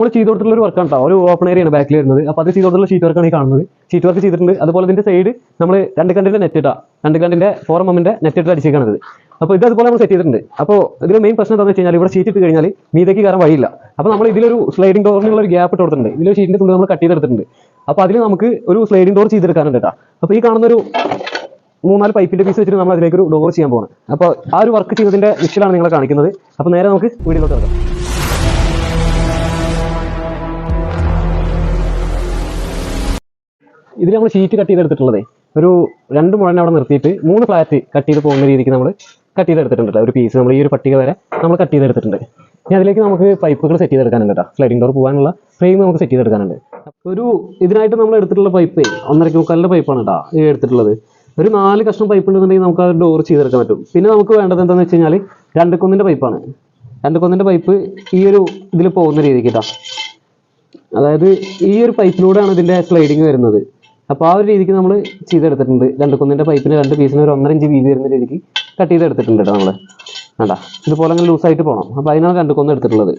നമ്മൾ ചെയ്ത് കൊടുത്തിട്ടുള്ള ഒരു വർക്കാണ് കേട്ടോ ഒരു ഓപ്പൺ ഏരിയ ആണ് ബാക്കിൽ വരുന്നത്. അപ്പോൾ അത് ചെയ്ത് കൊടുത്തുള്ള ഷീറ്റ് വർക്കാണ് ഈ കാണുന്നത്. ഷീറ്റ് വർക്ക് ചെയ്തിട്ടുണ്ട്. അതുപോലെ ഇതിന്റെ സൈഡ് നമ്മൾ രണ്ട് കണ്ടിന്റെ നെറ്റ് ഇട്ടാ. രണ്ട് കണ്ടിന്റെ ഫോർ എമ്മിന്റെ നെറ്റ് ഇട്ട് അടിച്ചേക്കാണത് അപ്പോൾ ഇത്. അതുപോലെ നമ്മൾ സെറ്റ് ചെയ്തിട്ടുണ്ട്. അപ്പോൾ ഇതിൽ മെയിൻ പ്രശ്നം എന്താണെന്ന് വെച്ച് കഴിഞ്ഞാൽ ഇവിടെ ഷീറ്റ് ഇട്ട് കഴിഞ്ഞാൽ മീതേക്ക് കയറാൻ വഴിയില്ല. അപ്പോൾ നമ്മൾ ഇതിലൊരു സ്ലൈഡിംഗ് ഡോറിനുള്ള ഒരു ഗ്യാപ്പ് ഇട്ട് കൊടുത്തിട്ടുണ്ട്. ഇതിലൊരു ഷീറ്റിന്റെ തുണ്ട് നമ്മൾ കട്ട് ചെയ്തെടുത്തിട്ടുണ്ട്. അപ്പോൾ അതിൽ നമുക്ക് ഒരു സ്ലൈഡിംഗ് ഡോർ ചെയ്തെടുക്കാനുണ്ട് കേട്ടോ അപ്പോൾ ഈ കാണുന്ന ഒരു മൂന്നാൽ പൈപ്പിന്റെ പീസ് വെച്ചിട്ട് നമ്മൾ അതിലേക്ക് ഒരു ഡോർ ചെയ്യാൻ പോകണം അപ്പോൾ ആ ഒരു വർക്ക് ചെയ്തതിന്റെ വിഷലാണ് നിങ്ങളെ കാണിക്കുന്നത്. അപ്പോൾ നേരെ നമുക്ക് വീഡിയോയിലോട്ട് ഇറങ്ങാം ഇതിൽ നമ്മൾ ഷീറ്റ് കട്ട് ചെയ്തെടുത്തിട്ടുള്ളതേ ഒരു രണ്ട് മുഴനെ അവിടെ നിർത്തിയിട്ട് മൂന്ന് ഫ്ലാറ്റ് കട്ട് ചെയ്ത് പോകുന്ന രീതിക്ക് നമ്മൾ കട്ട്. ചെയ്തെടുത്തിട്ടുണ്ട്. ഒരു പീസ് നമ്മൾ ഈ ഒരു പട്ടിക വരെ നമ്മൾ കട്ട് ചെയ്തെടുത്തിട്ടുണ്ട് ഇനി അതിലേക്ക് നമുക്ക് പൈപ്പുകൾ സെറ്റ് ചെയ്തെടുക്കാനുണ്ട് കേട്ടോ. സ്ലൈഡിംഗ് ഡോർ പോകാനുള്ള ഫ്രെയിം നമുക്ക് സെറ്റ് ചെയ്തെടുക്കാനുണ്ട് ഒരു ഇതിനായിട്ട് നമ്മൾ എടുത്തിട്ടുള്ള പൈപ്പ് ഒന്നരക്ക് മുക്കാലിന്റെ പൈപ്പാണ് കേട്ടോ ഈ എടുത്തിട്ടുള്ളത്. ഒരു നാല് കഷ്ണം പൈപ്പ് ഉണ്ടെന്നുണ്ടെങ്കിൽ നമുക്ക് ആ ഡോർ ചെയ്തെടുക്കാൻ പറ്റും. പിന്നെ നമുക്ക് വേണ്ടത് എന്താണെന്ന് വെച്ച് കഴിഞ്ഞാൽ രണ്ട് കൊന്നിന്റെ പൈപ്പാണ് രണ്ട് കൊന്നിന്റെ പൈപ്പ് ഈ ഒരു ഇതിൽ പോകുന്ന രീതിക്ക് കേട്ടോ. അതായത് ഈ ഒരു പൈപ്പിലൂടെയാണ് ഇതിന്റെ സ്ലൈഡിങ് വരുന്നത്. അപ്പോൾ ആ ഒരു രീതിക്ക് നമ്മൾ ചെയ്തെടുത്തിട്ടുണ്ട്. രണ്ട് കുന്നിന്റെ പൈപ്പിന് രണ്ട് പീസിന് ഒരു ഒന്നര ഇഞ്ച് വീതി വരുന്ന രീതിക്ക് കട്ട് ചെയ്തെടുത്തിട്ടുണ്ട് നമ്മൾ വേണ്ട ഇതുപോലെ അങ്ങനെ ലൂസായിട്ട് പോകണം അപ്പോൾ അതിനാണ് രണ്ട് കൊന്ന് എടുത്തിട്ടുള്ളത്.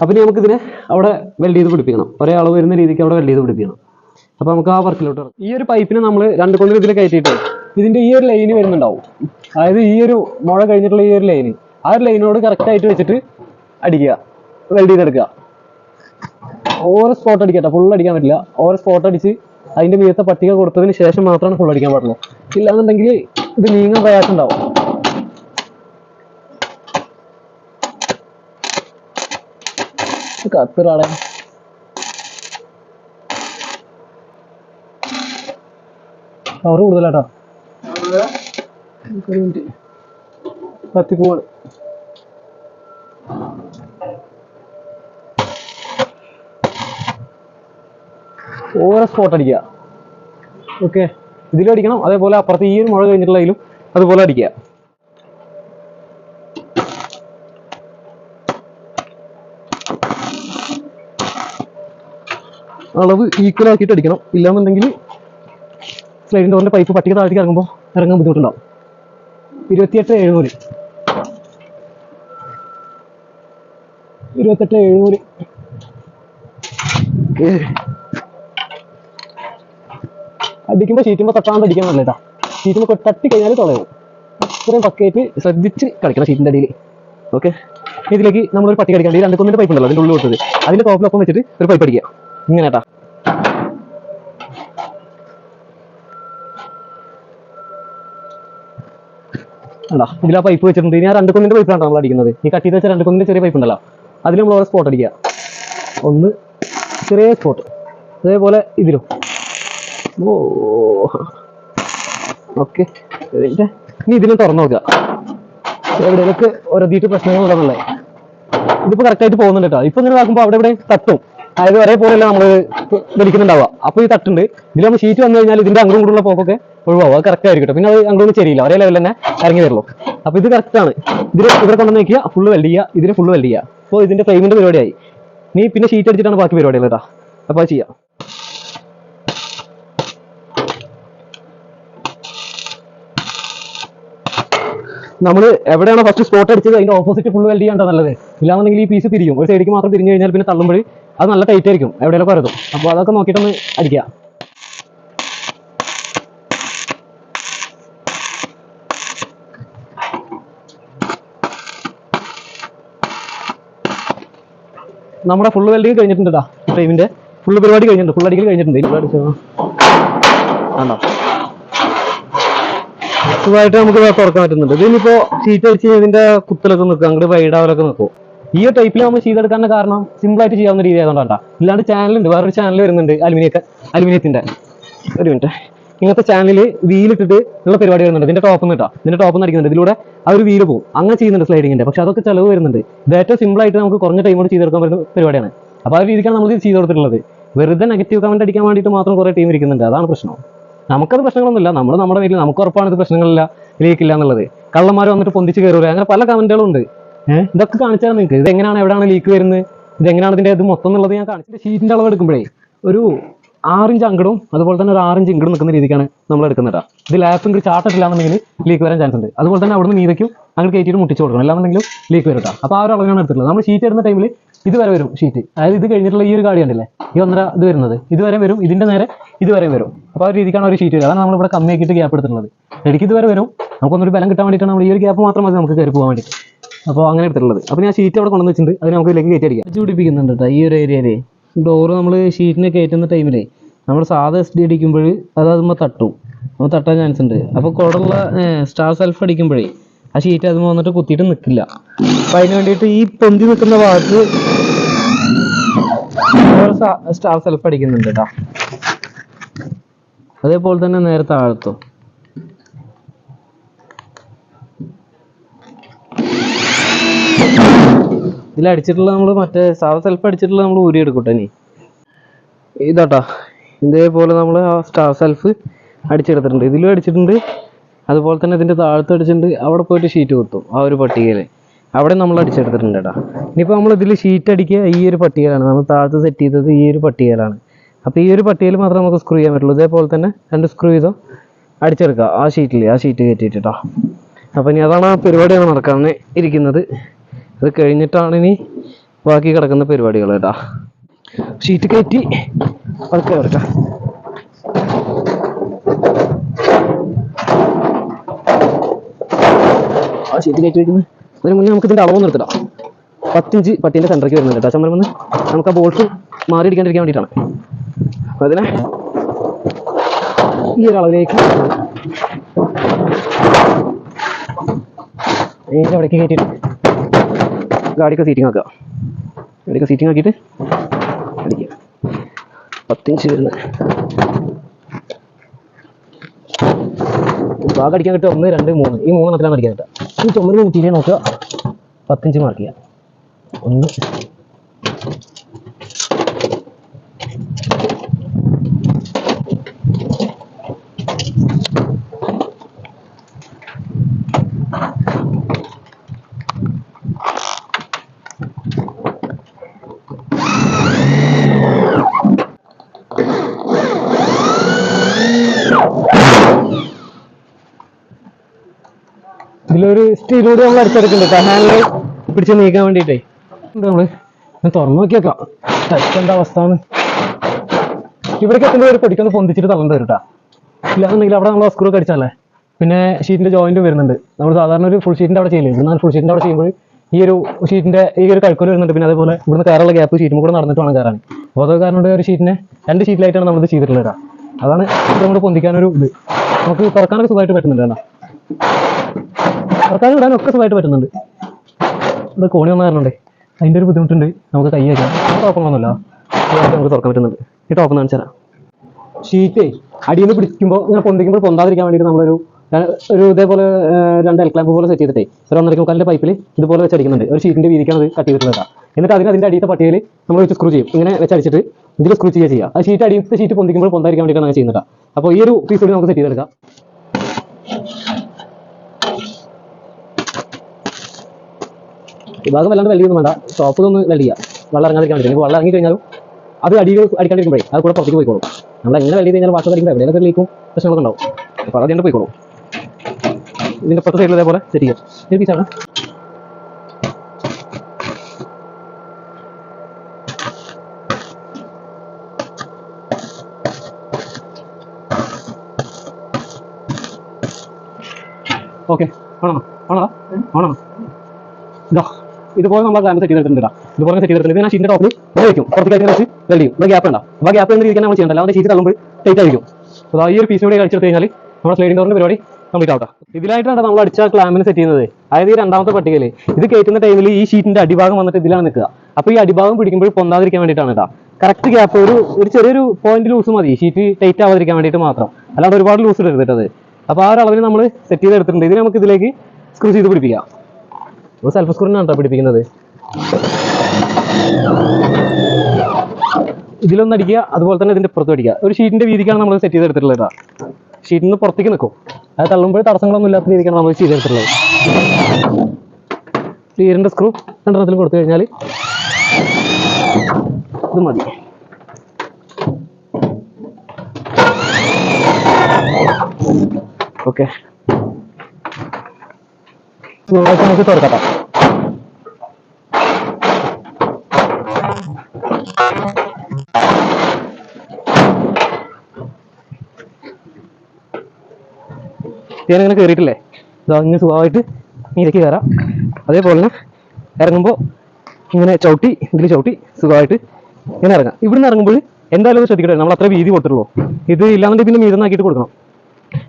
അപ്പോൾ ഇനി നമുക്കിതിനെ അവിടെ വെൽഡ് ചെയ്ത് പിടിപ്പിക്കണം. ഒരേ അളവ് വരുന്ന രീതിക്ക് അവിടെ വെൽഡ് ചെയ്ത് പിടിപ്പിക്കണം. അപ്പോൾ നമുക്ക് ആ വർക്കിലോട്ട് ഈ ഒരു പൈപ്പിനെ നമ്മൾ രണ്ട് കൊന്നിൽ ഇതിൽ കയറ്റിയിട്ട് ഇതിന്റെ ഈ ഒരു ലൈന് വരുന്നുണ്ടാവും. അതായത് ഈ ഒരു മുഴ കഴിഞ്ഞിട്ടുള്ള ഈ ഒരു ലൈന് ആ ഒരു ലൈനോട് കറക്റ്റ് ആയിട്ട് വെച്ചിട്ട് അടിക്കുക. വെൽഡ് ചെയ്തെടുക്കുക. ഓരോ സ്പോട്ട് അടിക്കട്ടെ ഫുൾ അടിക്കാൻ പറ്റില്ല. ഓരോ സ്പോട്ട് അടിച്ച് അതിന്റെ മീദത്തെ പട്ടിക കൊടുത്തതിന് ശേഷം മാത്രമാണ് ഫുൾ അടിക്കാൻ പാടുള്ളൂ. ഇല്ലാന്നുണ്ടെങ്കിൽ ഇത് നീങ്ങാൻ പ്രയാസം ഉണ്ടാവും കത്തിറാടെ പവർ കൂടുതലാട്ടോ. ഒരു മിനിറ്റ് കത്തി പോവാണ് ഓരോ സ്പോട്ട് അടിക്കുക. ഓക്കെ ഇതിലും അടിക്കണം അതേപോലെ അപ്പുറത്ത് ഈ ഒരു മുഴ കഴിഞ്ഞിട്ടുള്ളതിലും അതുപോലെ അടിക്കുക. അളവ് ഈക്വൽ ആക്കിയിട്ട് അടിക്കണം. ഇല്ലാന്നുണ്ടെങ്കിൽ സ്ലൈഡിംഗ് ഡോറിന്റെ പൈപ്പ് പട്ടിക താഴത്തേക്ക് ഇറങ്ങുമ്പോൾ ഇറങ്ങാൻ ബുദ്ധിമുട്ടുണ്ടാവും. ഇരുപത്തിയെട്ട് എഴുന്നൂറ്. ഇരുപത്തെട്ട് എഴുന്നൂറ്. ഓക്കേ അടിക്കുമ്പോൾ ഷീറ്റുമ്പോൾ തട്ടാണ്ട് അടിക്കാൻ നല്ല കേട്ടോ. ഷീറ്റുമ്പോൾ തട്ടി കഴിഞ്ഞാൽ തുളയും അത്രയും പക്കയായിട്ട് ശ്രദ്ധിച്ച് കളിക്കണം ഷീറ്റിന്റെ അടിയിൽ ഓക്കെ ഇതിലേക്ക് നമ്മളൊരു പട്ടി അടിക്കണം ഈ രണ്ട് കൊന്നിന്റെ പൈപ്പ് ഉണ്ടല്ലോ അതിന്റെ ഉള്ളിൽ കൊടുത്തത്. അതിന്റെ ടോപ്പിലൊപ്പം വെച്ചിട്ട് ഒരു പൈപ്പ് അടിക്കുക. ഇങ്ങനെ കേട്ടാ. ഇതിൽ ആ പൈപ്പ് വെച്ചിട്ടുണ്ട്. ഇനി ആ രണ്ട് കൊന്നിന്റെ പൈപ്പിലാണ് നമ്മൾ അടിക്കുന്നത്. ഈ കട്ടി വെച്ച രണ്ട് കൊന്നിന്റെ ചെറിയ പൈപ്പ് ഉണ്ടല്ലോ. അതിൽ നമ്മൾ ഓരോ സ്പോട്ട് അടിക്കുക. ഒന്ന് ചെറിയ സ്പോട്ട് അതേപോലെ ഇതിലും. ഓ. ഓക്കെ. ഇനി ഇതിനെ തുറന്നു നോക്കുക. എവിടെയൊക്കെ പ്രശ്നങ്ങൾ പ്രശ്നങ്ങളുള്ളതല്ലേ? ഇതിപ്പോ കറക്റ്റ് ആയിട്ട് പോകുന്നുണ്ട് കേട്ടോ. ഇപ്പൊ ഇങ്ങനെ നോക്കുമ്പോൾ അവിടെ ഇവിടെ തട്ടും. അതായത് ഒരേപോലെയല്ല നമ്മൾ വലിക്കുന്നുണ്ടാവുക. അപ്പൊ ഈ തട്ടുണ്ട്. ഇതിൽ നമ്മൾ ഷീറ്റ് വന്നു കഴിഞ്ഞാൽ ഇതിന്റെ അങ്ങോട്ടും കൂടുള്ള പോക്കൊക്കെ ഒഴിവാവും. അത് കറക്റ്റ് ആയിരിക്കും പിന്നെ അത് അങ്ങോട്ടൊന്നും ശരിയില്ല ഒരേ ലെവലിൽ തന്നെ ഇറങ്ങി വരുള്ളൂ അപ്പൊ ഇത് കറക്റ്റ് ആണ്. ഇതിൽ ഇവിടെ കൊണ്ടുവന്ന് നോക്കിയ ഫുള്ള് വെൽഡ് ചെയ്യുക. ഇതിന് ഫുള്ള് വെൽഡ് ചെയ്യുക. അപ്പോൾ ഇതിന്റെ ഫ്രെയിമിന്റെ പരിപാടിയായി. നീ പിന്നെ ഷീറ്റ് അടിച്ചിട്ടാണ് ബാക്കി പരിപാടികൾ കേട്ടോ. അപ്പോൾ ചെയ്യാം. നമ്മൾ എവിടെയാണോ ഫസ്റ്റ് സ്പോട്ട് അടിച്ചത് അതിന്റെ ഓപ്പോസിറ്റ് ഫുൾ വെൽഡ് ചെയ്യേണ്ട നല്ലത്? ഇല്ലാന്നുണ്ടെങ്കിൽ ഈ പീസ് തിരിയും ഒരു സൈഡിലേക്ക് മാത്രം തിരിഞ്ഞു കഴിഞ്ഞാൽ പിന്നെ തള്ളുമ്പോൾ അത് നല്ല ടൈറ്റ് ആയിരിക്കും എവിടെയൊക്കെ വരുത്തും അപ്പോൾ അതൊക്കെ നോക്കിയിട്ടൊന്ന് അടിക്കുക. നമ്മുടെ ഫുൾ വെൽഡിങ് കഴിഞ്ഞിട്ടുണ്ട് ഫ്രെയിമിന്റെ ഫുൾ പരിപാടി കഴിഞ്ഞിട്ടുണ്ട് ഫുൾ അടിക്കൽ കഴിഞ്ഞിട്ടുണ്ട്. ആണോ? സുഖമായിട്ട് നമുക്ക് തുറക്കാൻ പറ്റുന്നുണ്ട്. ഇതിനിപ്പോ ഷീറ്റ് അടിച്ച് ഇതിന്റെ കുത്തലൊക്കെ നിൽക്കും. അങ്ങോട്ട് വൈഡാവലൊക്കെ നിൽക്കും. ഈ ഒരു ടൈപ്പിൽ നമ്മൾ ചെയ്തെടുക്കാൻ കാരണം സിമ്പിൾ ആയിട്ട് ചെയ്യാവുന്ന രീതി ആയതുകൊണ്ടാണ് ഇല്ലാണ്ട് ചാനലുണ്ട് വേറൊരു ചാനൽ വരുന്നുണ്ട്. അലുമിനിയൊക്കെ. അലുമിനിയത്തിന്റെ. ഒരു മിനിറ്റ് ഇങ്ങനത്തെ ചാനലിൽ വീലിട്ടിട്ട് ഉള്ള പരിപാടി വരുന്നുണ്ട്. ഇതിന്റെ ടോപ്പ് നിട്ടാ ഇതിന്റെ ടോപ്പ് അടിക്കുന്നുണ്ട്. ഇതിലൂടെ ആ ഒരു വീൽ പോകും. അങ്ങനെ ചെയ്യുന്നുണ്ട് സ്ലൈഡിങ്ങിന്റെ പക്ഷെ അതൊക്കെ ചിലവ് വരുന്നുണ്ട്. ഇത് ഏറ്റവും സിമ്പിൾ ആയിട്ട് നമുക്ക് കുറഞ്ഞ ടൈം കൊണ്ട് ചെയ്തെടുക്കാൻ പറ്റുന്ന പരിപാടിയാണ്. അപ്പോൾ ആ രീതിക്കാണ് നമ്മൾ ചെയ്ത് കൊടുത്തിട്ടുള്ളത്. വെറുതെ നെഗറ്റീവ് കമന്റ് അടിക്കാൻ വേണ്ടിയിട്ട് മാത്രം കുറേ ടീം ഇരിക്കുന്നുണ്ട്. അതാണ് പ്രശ്നം. നമുക്കത് പ്രശ്നങ്ങളൊന്നുമില്ല. നമ്മൾ നമ്മുടെ വീട്ടിൽ നമുക്ക് ഉറപ്പാണ് ഇത് പ്രശ്നങ്ങളില്ല ലീക്കില്ല എന്നുള്ളത്. കള്ളന്മാർ വന്നിട്ട് പൊന്തിച്ച് കയറൂല അങ്ങനെ പല കമന്റുകളും ഉണ്ട്. ഏഹ് ഇതൊക്കെ കാണിച്ചാൽ നിങ്ങൾക്ക് ഇത് എങ്ങനെയാണ് എവിടെയാണ് ലീക്ക് വരുന്നത് ഇത് എങ്ങനെയാണ് ഇതിന്റെ ഇത് മൊത്തം എന്നുള്ളത് ഞാൻ കാണിച്ചിട്ട് ഷീറ്റിന്റെ അളവ് എടുക്കുമ്പോഴേ ഒരു ആറിഞ്ച് അങ്കടും അതുപോലെ തന്നെ ഒരു ആറിഞ്ച് ഇങ്കടും നിൽക്കുന്ന രീതിക്കാണ് നമ്മൾ എടുക്കുന്നത് ഇത് ലാപ്പ് ഇങ്ങോട്ട് ചാട്ടിട്ടില്ല എന്നുണ്ടെങ്കിൽ ലീക്ക് വരാൻ ചാൻസ് ഉണ്ട്. അതുപോലെ തന്നെ അവിടുന്ന് നീതയ്ക്കും അങ്ങോട്ട് കയറ്റിയിട്ട് മുട്ടിച്ച് കൊടുക്കണം. അല്ലാന്നുണ്ടെങ്കിലും ലീക്ക് വരും കേട്ടോ അപ്പോൾ ആ ഒരു അളവിനാണ് എടുത്തിട്ടുള്ളത്. നമ്മൾ ഷീറ്റ് ഇടുന്ന ടൈമിൽ ഇതുവരെ വരും ഷീറ്റ് അതായത് ഇത് കഴിഞ്ഞിട്ടുള്ള ഈ ഒരു കാടി ഉണ്ടല്ലേ ഈ ഒന്നര ഇത് വരുന്നത്. ഇതുവരെ വരും ഇതിന്റെ നേരെ ഇതുവരെ വരും. അപ്പോൾ ആ രീതിക്കാണ് ഒരു ഷീറ്റ് വരിക. അതാണ് നമ്മൾ ഇവിടെ കമ്മിയാക്കിയിട്ട് ഗ്യാപ്പ് എടുത്തിട്ടുള്ളത്. ശരിക്കും ഇതുവരെ വരും. നമുക്കൊന്നൊരു ബലം കിട്ടാൻ വേണ്ടിയിട്ടാണ് നമ്മൾ ഈ ഒരു ഗ്യാപ്പ് മാത്രം മതി നമുക്ക് കയറി പോകാൻ വേണ്ടി അപ്പോൾ അങ്ങനെ എടുത്തിട്ടുള്ളത്. അപ്പോൾ ഞാൻ ഷീറ്റ് അവിടെ കൊണ്ടുവന്ന് വെച്ചിട്ടുണ്ട്. അതിന് നമുക്ക് ഇതിലേക്ക് കയറ്റി അടിക്കാം. പിടിപ്പിക്കുന്നുണ്ട് കേട്ടോ ഈ ഒരു ഏരിയയിലേ ഡോറ് നമ്മൾ ഷീറ്റിനെ കയറ്റുന്ന ടൈമിലേ നമ്മൾ സാധാ എസ് ഡി അടിക്കുമ്പോൾ അത് തട്ടും. നമ്മൾ തട്ടാൻ ചാൻസ് ഉണ്ട്. അപ്പോൾ കുടമുള്ള സ്റ്റാർ സെൽഫ് അടിക്കുമ്പോഴേ ആ ഷീറ്റ് അതുമ്പോൾ വന്നിട്ട് കുത്തിയിട്ട് നിൽക്കില്ല അപ്പം അതിന് വേണ്ടിയിട്ട് ഈ പൊന്തി നിൽക്കുന്ന ഭാഗത്ത് സ്റ്റാർ സെൽഫ് അടിക്കുന്നുണ്ട് കേട്ടോ അതേപോലെ തന്നെ നേരെ താഴത്തും ഇതിൽ അടിച്ചിട്ടുള്ള നമ്മൾ മറ്റേ സ്റ്റാർ സെൽഫ് അടിച്ചിട്ടുള്ള നമ്മൾ ഊരി എടുക്കട്ടെ ഇനി. ഇതാട്ടാ. ഇതേപോലെ നമ്മൾ ആ സ്റ്റാർ സെൽഫ് അടിച്ചെടുത്തിട്ടുണ്ട്. ഇതിലും അടിച്ചിട്ടുണ്ട്. അതുപോലെ തന്നെ ഇതിന്റെ താഴത്ത് അടിച്ചിട്ടുണ്ട്. അവിടെ പോയിട്ട് ഷീറ്റ് കുത്തും. ആ ഒരു പട്ടികയിൽ അവിടെ നമ്മൾ അടിച്ചെടുത്തിട്ടുണ്ട് കേട്ടോ ഇനിയിപ്പോൾ നമ്മൾ ഇതിൽ ഷീറ്റ് അടിക്കുക ഈ ഒരു പട്ടികയിലാണ്. നമ്മൾ താഴത്ത് സെറ്റ് ചെയ്തത് ഈ ഒരു പട്ടികയിലാണ്. അപ്പോൾ ഈ ഒരു പട്ടികയിൽ മാത്രമേ നമുക്ക് സ്ക്രൂ ചെയ്യാൻ പറ്റുള്ളൂ. ഇതേപോലെ തന്നെ രണ്ട് സ്ക്രൂ ചെയ്തോ അടിച്ചെടുക്കുക. ആ ഷീറ്റിൽ ആ ഷീറ്റ് കയറ്റിയിട്ടാ അപ്പോൾ ഇനി അതാണ് ആ പരിപാടിയാണ് നടക്കാൻ ഇരിക്കുന്നത്. അത് കഴിഞ്ഞിട്ടാണ് ഇനി ബാക്കി കിടക്കുന്ന പരിപാടികൾ കേട്ടോ. ഷീറ്റ് കയറ്റി അതൊക്കെ കിടക്കാം ആ ഷീറ്റ് കയറ്റി വെക്കുന്നത് അതിന് മുന്നേ നമുക്ക് ഇതിന്റെ അളവ് നിർത്തിടാം പത്തിഞ്ച് പട്ടീന്റെ സെന്ററിലേക്ക് വരുന്നുണ്ട് കേട്ടോ. ചമ്മരം വന്ന് നമുക്ക് ആ ബോൾസ് മാറിയിടിക്കാണ്ടിരിക്കാൻ വേണ്ടിയിട്ടാണ്. അതിനെ ഈ ഒരു അളവിലേക്ക് നേരെ അവിടേക്ക് കയറ്റിയിട്ട് ഗാഡിയൊക്കെ സീറ്റിംഗ് ആക്കുക. ഗാഡിയൊക്കെ സീറ്റിംഗ് ആക്കിയിട്ട് അടിക്കുക. പത്തിഞ്ച് വരുന്നത്. ഭാഗം അടിക്കാൻ കിട്ടുക ഒന്ന് രണ്ട് മൂന്ന്. ഈ മൂന്നെണ്ണത്തിലാണ് അടിക്കാൻ കിട്ടുക. ഈ ചുമര് കൂട്ടിയിട്ടേ നോക്കുക പത്തിഞ്ച് മാർക്ക് ചെയ്യുക ഒന്ന് ഇതിലൊരു സ്റ്റീൽ കൂടി നമ്മൾ അടുത്തെടുക്കുന്നുണ്ട് ഹാൻഡിൽ പിടിച്ച് നീക്കാൻ വേണ്ടിയിട്ടേ. നമ്മൾ? തുറന്നു നോക്കിയേക്കാം. എന്താ അവസ്ഥ ഇവിടേക്ക് എത്തുമ്പോൾ ഒരു പൊടിക്കൊന്ന് പൊന്തിച്ചിട്ട് തള്ളേണ്ടി വരും ഇല്ലാന്നുണ്ടെങ്കിൽ അവിടെ നമ്മൾ സ്ക്രൂ അടിച്ചാലേ. പിന്നെ ഷീറ്റിന്റെ ജോയിന്റ് വരുന്നുണ്ട്. നമ്മൾ സാധാരണ ഒരു ഫുൾ ഷീറ്റിന്റെ അവിടെ ചെയ്യില്ല ഇവിടുന്ന് ഫുൾ ഷീറ്റിന്റെ അവിടെ ചെയ്യുമ്പോൾ ഈ ഒരു ഷീറ്റിന്റെ ഈ ഒരു കഴുക്കോൽ വരുന്നുണ്ട്. പിന്നെ അതേപോലെ ഇവിടുന്ന് കയറുള്ള ഗ്യാപ്പ് ഷീറ്റും കൂടെ നടന്നിട്ട് വേണം കയറാൻ. അപ്പോൾ അത് കാരണം ഒരു ഷീറ്റിനെ രണ്ട് ഷീറ്റിലായിട്ടാണ് നമ്മൾ ചെയ്തിട്ടുള്ളത് കേട്ടോ അതാണ് ഇത് നമ്മൾ പൊന്തിക്കാനൊരു ഇത്. നമുക്ക് തുറക്കാനൊക്കെ സുഖമായിട്ട് പറ്റുന്നുണ്ട് കേട്ടോ തുറക്കാനും ഇടാനും ഒക്കെ സുഖമായിട്ട് പറ്റുന്നുണ്ട്. ഇത് കോണി വന്ന കാരണമുണ്ട് അതിന്റെ ഒരു ബുദ്ധിമുട്ടുണ്ട്. നമുക്ക് കൈ വയ്ക്കാം ഇതായിട്ട് നമുക്ക് തുറക്കാൻ പറ്റുന്നുണ്ട്. ഈ ടോപ്പ് എന്ന് തരാം ഷീറ്റേ അടിയിൽ നിന്ന് പിടിക്കുമ്പോൾ ഇങ്ങനെ പൊന്തിക്കുമ്പോൾ പൊന്താതിരിക്കാൻ വേണ്ടിയിട്ട് നമ്മളൊരു ഒരു ഇതേപോലെ രണ്ട് എൽക്ലാമ്പ് പോലെ സെറ്റ് ചെയ്തിട്ടേ. ഒരു ഒന്നര മുക്കാലിന്റെ പൈപ്പിൽ ഇതുപോലെ വെച്ച് അടിക്കുന്നുണ്ട്. ഒരു ഷീറ്റിന്റെ വീതിക്കാണ് അത് കട്ട് ചെയ്തിട്ടുള്ളത് എന്നിട്ട് അതിന് അതിന്റെ അടിയത്തെ പട്ടികയിൽ നമ്മൾ വെച്ച് സ്ക്രൂ ചെയ്യും. ഇങ്ങനെ വെച്ച് അടിച്ചിട്ട് ഇതിൽ സ്ക്രൂ ചെയ്യുക ചെയ്യുക ആ ഷീറ്റ് അടിയത്തെ ഷീറ്റ് പൊന്തിക്കുമ്പോൾ പൊന്താതിരിക്കാൻ വേണ്ടിയിട്ടാണ് ചെയ്യുന്നത് അപ്പോൾ ഈ ഒരു പീസ് കൂടി നമുക്ക് സെറ്റ് ചെയ്തെടുക്കാം. ഈ ഭാഗം വല്ലാണ്ട് വെള്ളിയൊന്നും വേണ്ട. ടോപ്പ് ഒന്ന് വെള്ളം ഇറങ്ങാതിരിക്കാൻ വെള്ളം ഇറങ്ങി കഴിഞ്ഞാലും അത് അടിയിൽ അടിക്കാണ്ടിരിക്കുമ്പോഴേ അത് കൂടെ പുറത്തേക്ക് പോയിക്കോളും. നമ്മൾ എങ്ങനെ വെള്ളി കഴിഞ്ഞാൽ വാഷ് അടിക്കുമ്പോൾ എവിടെയൊക്കെ ലീക്കും പ്രശ്നങ്ങളൊക്കെ ഉണ്ടാവും. അപ്പോൾ അത് അതിന്റെ പോയിക്കോളും. ഇതിന്റെ പുറത്തെ സൈഡിൽ ഇതേപോലെ സെറ്റ് ചെയ്യാം. പീസാണ് ഓക്കെ ആണോ. ആണോ ആണോ ഇതാ. ഇതുപോലെ നമ്മൾ ക്ലാമ്പ് സെറ്റ് ചെയ്തിട്ടുണ്ട് ഇതുപോലെ സെറ്റ് ചെയ്തിട്ടുണ്ട്. പിന്നെ ഷീറ്റിന്റെ ടോപ്പിൽ വയ്ക്കും പുറത്തേക്ക് വെച്ച് വെൽഡ് ചെയ്യും. ഇവിടെ ഗ്യാപ്പ് ഉണ്ടാവും അപ്പോൾ ഗ്യാപ്പ് എന്ന് രീതിക്ക് നമ്മൾ ചെയ്യണ്ട അല്ലാതെ ഷീറ്റ് തള്ളുമ്പോൾ ടൈറ്റ് ആയിരിക്കും. അപ്പോൾ ഈ ഒരു പീസ് കൂടി കഴിച്ചെടുത്ത് കഴിഞ്ഞാൽ നമ്മുടെ സ്ലൈഡിംഗ് ഡോറിന്റെ പരിപാടി കംപ്ലീറ്റ് ആവട്ടെ. ഇതിലായിട്ടാണ് നമ്മൾ അടിച്ച ക്ലാമ്പിന് സെറ്റ് ചെയ്യുന്നത്. അതായത് ഈ രണ്ടാമത്തെ പട്ടികയിൽ ഇത് കയറ്റുന്ന ടൈമിൽ ഈ ഷീറ്റിന്റെ അടിഭാഗം വന്നിട്ട് ഇതിലാണ് നിൽക്കുക. അപ്പോൾ ഈ അടിഭാഗം പിടിക്കുമ്പോൾ പൊന്താതിരിക്കാൻ വേണ്ടിയിട്ടാണ് കേട്ടോ കറക്റ്റ് ഗ്യാപ്പ് ഒരു ഒരു ചെറിയൊരു പോയിന്റ് ലൂസ് മതി. ഷീറ്റ് ടൈറ്റ് ആവാതിരിക്കാൻ വേണ്ടിയിട്ട് മാത്രം. അല്ലാതെ ഒരുപാട് ലൂസ് എടുത്തിട്ടത് അപ്പോൾ ആ ഒരു അളവിൽ നമ്മൾ സെറ്റ് ചെയ്ത് എടുത്തിട്ടുണ്ട് ഇതിന് നമുക്ക് ഇതിലേക്ക് സ്ക്രൂ ചെയ്ത് പിടിപ്പിക്കാം. നമ്മൾ സെൽഫ് സ്ക്രൂവിനാണ് കേട്ടോ പിടിപ്പിക്കുന്നത് ഇതിലൊന്ന് അടിക്കുക അതുപോലെ തന്നെ ഇതിന്റെ പുറത്ത് അടിക്കുക. ഒരു ഷീറ്റിന്റെ വീതിക്കാണ് നമ്മൾ സെറ്റ് ചെയ്തെടുത്തിട്ടുള്ളത് ഷീറ്റിൽ നിന്ന് പുറത്തേക്ക് നിൽക്കും. അത് തള്ളുമ്പോൾ തടസ്സങ്ങളൊന്നും ഇല്ലാത്ത രീതിക്കാണ് നമ്മൾ ചെയ്തെടുത്തിട്ടുള്ളത്. ക്ലിയറിന്റെ സ്ക്രൂ രണ്ടെണ്ണത്തിൽ കൊടുത്തു കഴിഞ്ഞാൽ ഇത് മതി. ഓക്കെ തിങ്കളാഴ്ച നമുക്ക് തുറക്കട്ടെ ഞാനിങ്ങനെ കയറിയിട്ടില്ലേ ഇങ്ങനെ സുഖമായിട്ട് നീരക്ക് കയറാം. അതേപോലെ തന്നെ ഇറങ്ങുമ്പോൾ ഇങ്ങനെ ചവിട്ടി ഇതിൽ ചവിട്ടി സുഖമായിട്ട് ഇങ്ങനെ ഇറങ്ങാം. ഇവിടുന്ന് ഇറങ്ങുമ്പോൾ എന്തായാലും ശ്രദ്ധിക്കട്ടെ നമ്മൾ അത്ര വീതി കൊടുത്തുള്ളൂ ഇത് ഇല്ലാന്നുണ്ടെങ്കിൽ പിന്നെ മീതന്നാക്കിയിട്ട് കൊടുക്കണം.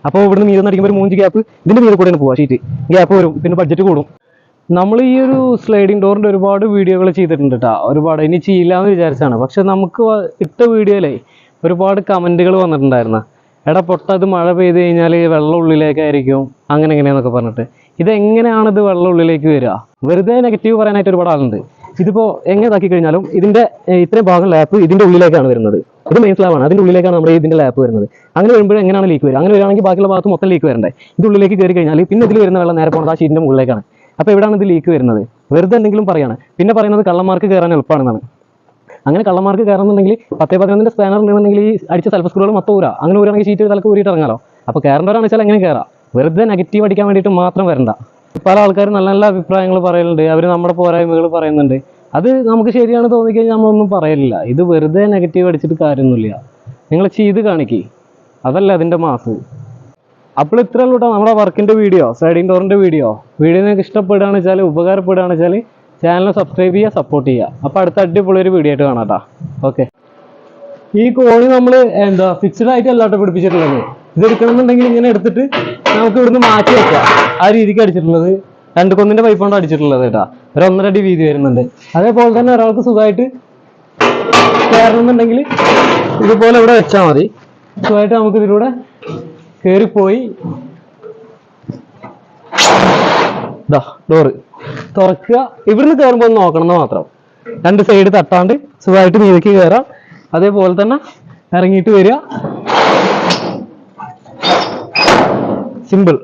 അപ്പോൾ ഇവിടുന്ന് മീതെ അടിക്കുമ്പോൾ ഒരു മൂഞ്ച് ഗ്യാപ്പ് ഇതിന്റെ മീതെ കൂടെയാണ് പോവുക ഷീറ്റ് ഗ്യാപ്പ് വരും പിന്നെ ബഡ്ജറ്റ് കൂടും. നമ്മൾ ഈ ഒരു സ്ലൈഡിംഗ് ഡോറിന്റെ ഒരുപാട് വീഡിയോകൾ ചെയ്തിട്ടുണ്ട് കേട്ടോ ഒരുപാട്. ഇനി ചെയ്യില്ല എന്ന് വിചാരിച്ചാണ് പക്ഷെ നമുക്ക് ഇട്ട വീഡിയോയിലേ ഒരുപാട് കമന്റുകൾ വന്നിട്ടുണ്ടായിരുന്നു. എടാ പൊട്ട അത് മഴ പെയ്ത് കഴിഞ്ഞാൽ വെള്ളം ഉള്ളിലേക്കായിരിക്കും. അങ്ങനെ എങ്ങനെയാന്നൊക്കെ പറഞ്ഞിട്ട്. ഇതെങ്ങനെയാണ് ഇത് വെള്ളം ഉള്ളിലേക്ക് വരിക? വെറുതെ നെഗറ്റീവ് പറയാനായിട്ട് ഒരുപാട് ആളുണ്ട്. ഇതിപ്പോ എങ്ങനെ ഇതാക്കി കഴിഞ്ഞാലും ഇതിന്റെ ഏർ, ഇത്രയും ഭാഗം ലാപ്പ് ഇതിന്റെ ഉള്ളിലേക്കാണ് വരുന്നത്. ഇത് മെയിൻ സ്ലാബാണ് അതിന്റെ ഉള്ളിലേക്കാണ് നമ്മുടെ ഇതിന്റെ ലാപ്പ് വരുന്നത്. അങ്ങനെ വരുമ്പോൾ എങ്ങനെയാണ് ലീക്ക് വരിക? അങ്ങനെ വരികയാണെങ്കിൽ ബാക്കിയുള്ള ഭാഗത്ത് മൊത്തം ലീക്ക് വരണ്ടേ? ഇതിന്റെ ഉള്ളിലേക്ക് കയറി കഴിഞ്ഞാൽ പിന്നെ ഇതിൽ വരുന്ന വെള്ളം നേരെ പോകുന്നത് ആ ഷീറ്റിന്റെ മുകളിലേക്കാണ്. അപ്പോൾ എവിടെയാണ് ഇത് ലീക്ക് വരുന്നത്? വെറുതെ എന്തെങ്കിലും പറയാണ്. പിന്നെ പറയുന്നത് കള്ളന്മാർക്ക് കയറാൻ എളുപ്പമാണെന്നാണ്. അങ്ങനെ കള്ളന്മാർക്ക് കയറുന്നുണ്ടെങ്കിൽ പത്തേ പതിനൊന്നിന്റെ സ്പാനർ ഉണ്ടെന്നുണ്ടെങ്കിൽ ഈ അടിച്ച സെൽഫ് സ്ക്രൂകൾ മൊത്തം ഊരാ. അങ്ങനെ ഊരാണെങ്കിൽ ഷീറ്റ് തലക്ക് ഊരിയിട്ട് ഇറങ്ങാലോ. അപ്പോൾ കയറേണ്ടവരാണെന്ന് വെച്ചാൽ എങ്ങനെ കയറാം. വെറുതെ നെഗറ്റീവ് അടിക്കാൻ വേണ്ടിയിട്ട് മാത്രം വരണ്ട. പല ആൾക്കാരും നല്ല നല്ല അഭിപ്രായങ്ങൾ പറയുന്നുണ്ട് അവർ നമ്മുടെ പോരായ്മകൾ പറയുന്നുണ്ട്. അത് നമുക്ക് ശരിയാണ് തോന്നിക്കഴിഞ്ഞാൽ നമ്മളൊന്നും പറയലില്ല. ഇത് വെറുതെ നെഗറ്റീവ് അടിച്ചിട്ട് കാര്യമൊന്നുമില്ല. നിങ്ങൾ ചെയ്ത് കാണിക്കി. അതല്ല അതിന്റെ മാസ് അപ്പോൾ ഇത്രേ ഉള്ളൂ കേട്ടോ നമ്മുടെ വർക്കിന്റെ വീഡിയോ സൈഡിങ് ഡോറിന്റെ വീഡിയോ. വീഡിയോ നിങ്ങൾക്ക് ഇഷ്ടപ്പെടുകയാണെന്ന് വെച്ചാൽ ഉപകാരപ്പെടുകയാണെന്ന് വെച്ചാൽ ചാനൽ സബ്സ്ക്രൈബ് ചെയ്യുക സപ്പോർട്ട് ചെയ്യുക. അപ്പോൾ അടുത്ത അടിപൊളി ഒരു വീഡിയോ ആയിട്ട് കാണാം കേട്ടോ ഓക്കെ ഈ കോണി നമ്മൾ എന്താ ഫിക്സ്ഡ് ആയിട്ട് അല്ലാട്ടോ പിടിപ്പിച്ചിട്ടുള്ളത്. ഇത് എടുക്കണമെന്നുണ്ടെങ്കിൽ ഇങ്ങനെ എടുത്തിട്ട് നമുക്ക് ഇവിടുന്ന് മാറ്റി വെക്കാം. ആ രീതിക്ക് അടിച്ചിട്ടുള്ളത്. രണ്ട് കൊന്നിന്റെ പൈപ്പ് കൊണ്ട് അടിച്ചിട്ടുള്ളത് കേട്ടാ. ഒരു ഒന്നര അടി വീതി വരുന്നുണ്ട്. അതേപോലെ തന്നെ ഒരാൾക്ക് സുഖമായിട്ട് കയറണമെന്നുണ്ടെങ്കിൽ ഇതുപോലെ ഇവിടെ വെച്ചാൽ മതി. സുഖമായിട്ട് നമുക്ക് ഇതിലൂടെ കയറിപ്പോയി ഡോറ് തുറക്കുക. ഇവിടുന്ന് കയറുമ്പോൾ ഒന്ന് നോക്കണം മാത്രം. രണ്ട് സൈഡ് തട്ടാണ്ട് സുഖമായിട്ട് നീതിക്ക് കയറാം അതേപോലെ തന്നെ ഇറങ്ങിയിട്ട് വരിക. സിമ്പിൾ